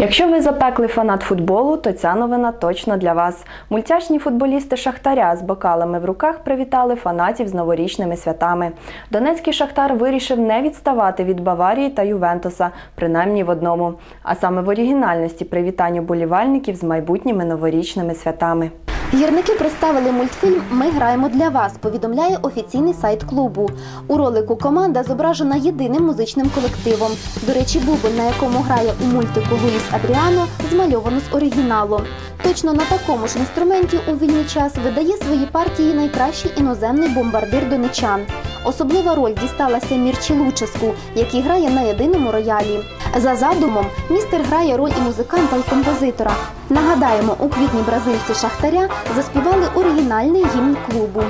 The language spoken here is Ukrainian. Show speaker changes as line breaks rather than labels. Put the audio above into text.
Якщо ви запеклий фанат футболу, то ця новина точно для вас. Мультяшні футболісти Шахтаря з бокалами в руках привітали фанатів з новорічними святами. Донецький Шахтар вирішив не відставати від Баварії та Ювентуса, принаймні в одному, а саме в оригінальності привітань болівальників з майбутніми новорічними святами.
Гірники представили мультфільм Ми граємо для вас. Повідомляє офіційний сайт клубу. У ролику команда зображена єдиним музичним колективом. До речі, бубон, на якому грає у мультику Луїс Адріано, змальовано з оригіналу. Точно на такому ж інструменті у вільний час видає свої партії найкращий іноземний бомбардир донечан. Особлива роль дісталася Мірчі Луческу, який грає на єдиному роялі. За задумом, містер грає роль і музиканта, і композитора. Нагадаємо, у квітні бразильці Шахтаря заспівали оригінальний гімн клубу.